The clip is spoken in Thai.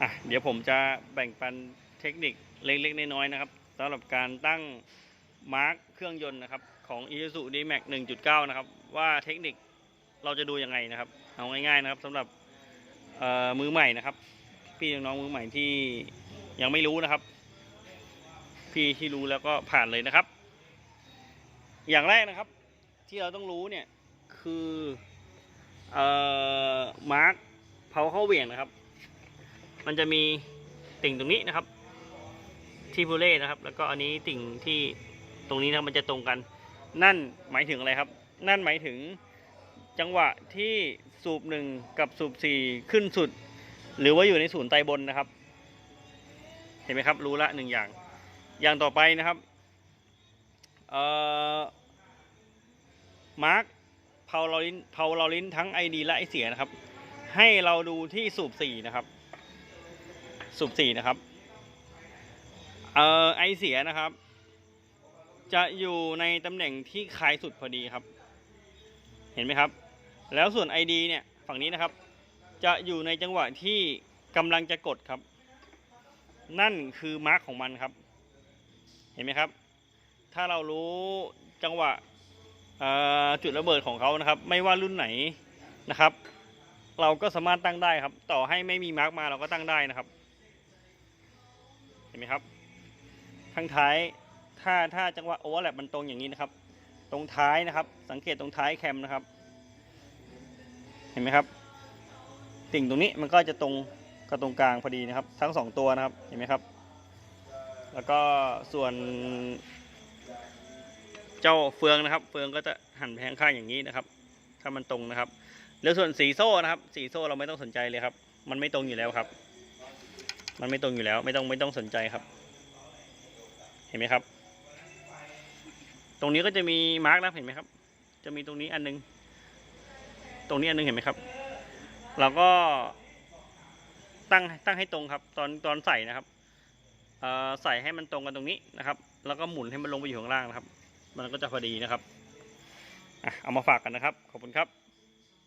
อะเดี๋ยวผมจะแบ่งปันเทคนิคเล็กๆ น้อยๆนะครับสำหรับการตั้งมาร์กเครื่องยนต์นะครับของ Isuzu D-Max 1.9 นะครับ ว่าเทคนิคเราจะดูยังไงนะครับ เอาง่ายๆนะครับสำหรับมือใหม่นะครับ พี่น้องมือใหม่ที่ยังไม่รู้นะครับ พี่ที่รู้แล้วก็ผ่านเลยนะครับ อย่างแรกนะครับที่เราต้องรู้เนี่ยคือออมาร์กเผาเข้าเหวี่ยงนะครับ มันจะมีติ่งตรงนี้นะครับ ที่พูเล่นะครับ แล้วก็อันนี้ติ่งที่ตรงนี้นะครับมันจะตรงกัน นั่นหมายถึงอะไรครับ นั่นหมายถึงจังหวะที่สูบหนึ่งกับสูบสี่ขึ้นสุด หรือว่าอยู่ในศูนย์ไตบนนะครับ เห็นไหมครับรู้ละหนึ่งอย่าง อย่างต่อไปนะครับเอ่อมาร์กเพาเราลินเพาเราลินทั้ง ID และไอเสียนะครับ ให้เราดูที่สูบสี่นะครับ สูบสี่นะครับ เอ่อไอเสียนะครับ จะอยู่ในตำแหน่งที่คล้ายสุดพอดีครับ เห็นไหมครับ แล้วส่วน ID เนี่ยฝั่งนี้นะครับ จะอยู่ในจังหวะที่กำลังจะกดครับ นั่นคือมาร์กของมันครับ เห็นไหมครับ ถ้าเรารู้จังหวะจุดระเบิดของเขานะครับ ไม่ว่ารุ่นไหนนะครับ เราก็สามารถตั้งได้ครับ ต่อให้ไม่มีมาร์กมาเราก็ตั้งได้นะครับ ห็นไหมครับ ข้างท้ายถ้าถ้าจังหวะโอเวอร์แลปมันตรงอย่างนี้นะครับ ตรงท้ายนะครับ สังเกตตรงท้ายแคมนะครับ เห็นไหมครับ ติ่งตรงนี้มันก็จะตรงกับตรงกลางพอดีนะครับ ทั้งสองตัวนะครับเห็นไหมครับ แล้วก็ส่วน เจ้าเฟืองนะครับ เฟืองก็จะหันไปข้างอย่างนี้นะครับ ถ้ามันตรงนะครับ แล้วส่วนสีโซ่นะครับ สีโซ่เราไม่ต้องสนใจเลยครับ มันไม่ตรงอยู่แล้วครับ มันไม่ตรงอยู่แล้วไม่ต้องไม่ต้องสนใจครับ เห็นไหมครับ ตรงนี้ก็จะมีมาร์กนะเห็นไหมครับ จะมีตรงนี้อันนึง ตรงนี้อันนึงเห็นไหมครับ เราก็ตั้งตั้งให้ตรงครับ ตอนตอนใส่นะครับเอ่อใส่ให้มันตรงกันตรงนี้นะครับ แล้วก็หมุนให้มันลงไปอยู่ข้างล่างนะครับ มันก็จะพอดีนะครับเอามาฝากกันนะครับ ขอบคุณครับ